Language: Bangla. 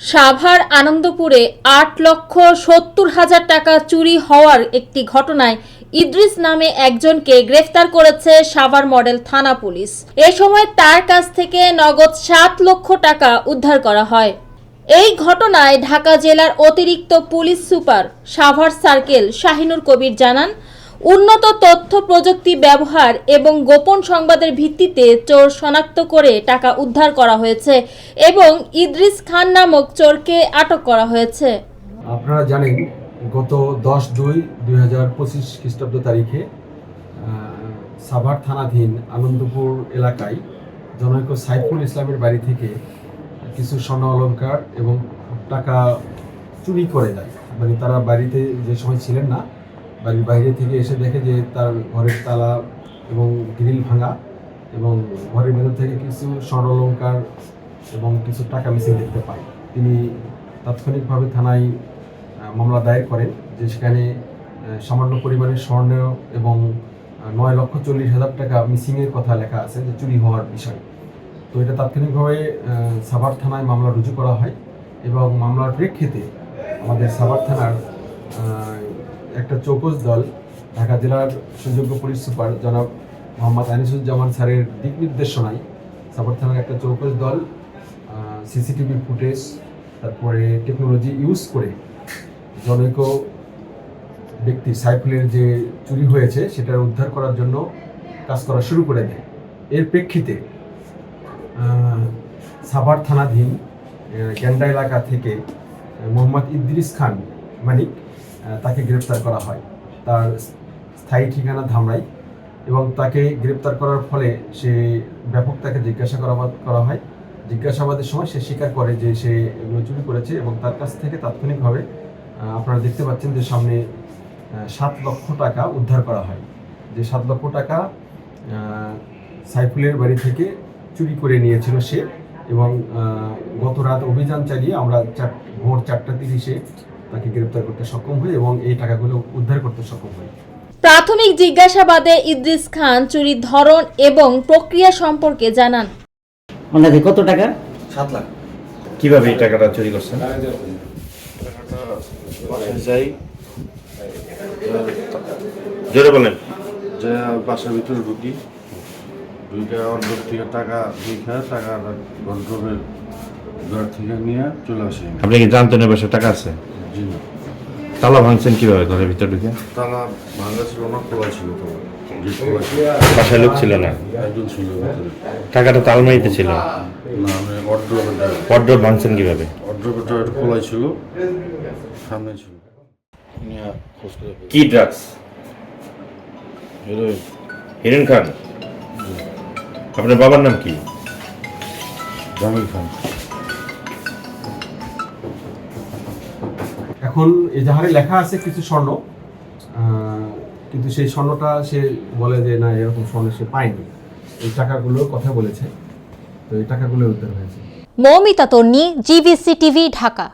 সাভার আনন্দপুরে আট লক্ষ সত্তর হাজার টাকা চুরি হওয়ার একটি ঘটনায় ইদ্রিস নামে একজনকে গ্রেফতার করেছে সাভার মডেল থানা পুলিশ। এ সময় তার কাছ থেকে নগদ সাত লক্ষ টাকা উদ্ধার করা হয়। এই ঘটনায় ঢাকা জেলার অতিরিক্ত police super Savar circle Shahinur Kabir জানান উন্নত তথ্য প্রযুক্তি ব্যবহার এবং গোপন সংবাদের ভিত্তিতে চোর শনাক্ত করে টাকা উদ্ধার করা হয়েছে এবং ইদ্রিস খান নামক চোরকে আটক করা হয়েছে। আপনারা জানেন, গত দশ দুই দুই হাজার পঁচিশ খ্রিস্টাব্দ তারিখে সাভার থানাধীন আনন্দপুর এলাকায় জনৈক সাইফুল ইসলামের বাড়ি থেকে কিছু স্বর্ণ অলংকার এবং টাকা চুরি করে যায় মানে তারা বাড়িতে যে সময় ছিলেন না বাড়ির বাইরে থেকে এসে দেখে যে তার ঘরের তালা এবং গ্রিল ভাঙা এবং ঘরের ভেতর থেকে কিছু স্বর্ণ অলংকার এবং কিছু টাকা মিসিং দেখতে পায়। তিনি তাৎক্ষণিকভাবে থানায় মামলা দায়ের করেন যে সেখানে সামান্য পরিমাণের স্বর্ণ এবং নয় লক্ষ চল্লিশ হাজার টাকা মিসিংয়ের কথা লেখা আছে যে চুরি হওয়ার বিষয়। তো এটা তাৎক্ষণিকভাবে সাভার থানায় মামলা রুজু করা হয় এবং মামলার প্রেক্ষিতে আমাদের সাভার থানার একটা চৌকস দল ঢাকা জেলার সুযোগ্য পুলিশ সুপার জনাব মোহাম্মদ আনিসুজ্জামান স্যারের দিক নির্দেশনায় সাভার থানার একটা চৌকস দল সিসিটিভি ফুটেজ তারপরে টেকনোলজি ইউজ করে জনৈক ব্যক্তি সাইফুলের যে চুরি হয়েছে সেটা উদ্ধার করার জন্য কাজ করা শুরু করে দেয়। এর প্রেক্ষিতে সাভার থানাধীন আহ, গ্যান্ডা এলাকা থেকে মোহাম্মদ ইদ্রিস খান মানিক তাকে গ্রেপ্তার করা হয়। তার স্থায়ী ঠিকানা ধামরাই এবং তাকে গ্রেপ্তার করার ফলে সে ব্যাপক তাকে জিজ্ঞাসাবাদ করা হয়। জিজ্ঞাসাবাদের সময় সে স্বীকার করে যে সে এগুলো চুরি করেছে এবং তার কাছ থেকে তাৎক্ষণিকভাবে আপনারা দেখতে পাচ্ছেন যে সামনে সাত লক্ষ টাকা উদ্ধার করা হয়। যে সাত লক্ষ টাকা সাইফুলের বাড়ি থেকে চুরি করে নিয়েছিল সে এবং গত রাত অভিযান চালিয়ে আমরা চার ভোর চারটা তিরিশে তাকে গ্রেপ্তার করতে সক্ষম হই এবং এই টাকাগুলো উদ্ধার করতে সক্ষম হই। প্রাথমিক জিজ্ঞাসাবাদে ইদ্রিস খান চুরির ধরন এবং প্রক্রিয়া সম্পর্কে জানান। ওনাদের কত টাকা? সাত লাখ। কীভাবে এই টাকাটা চুরি করছেন? যাই। জোরে বলেন। যে বাসার ভিতরে ঢুকি ঢুকে অর্ধ থেকে টাকা দেখা টাকা ঘর থেকে নিয়ে চলে আসি। আপনি কি জানতেন এ টাকা আছে? তালা ভাঙছেন কীভাবে? ঘরের ভিতর ঢুকে? তালা ভাঙা ছিল না খোলা ছিল। বাসায় লোক ছিল না? একজন ছিল টাকাটা তো আলমারিতে ছিল। না আমি অর্ড্রবের পর্দর ভাঙছেন কীভাবে? ড্রয়ার খোলাই ছিল। সামনে ছিল। কি ড্রাগস হিরেন খান? আপনার বাবার নাম কি? জামিল খান। এখন এজাহারে লেখা আছে কিছু স্বর্ণ কিন্তু সেই স্বর্ণটা সে বলে যে, না, এরকম স্বর্ণ সে পায়নি। এই টাকাগুলোর কথা বলেছে। তো এই টাকাগুলো উদ্ধার হয়েছে। Moumita Tonni, GBC TV, Dhaka.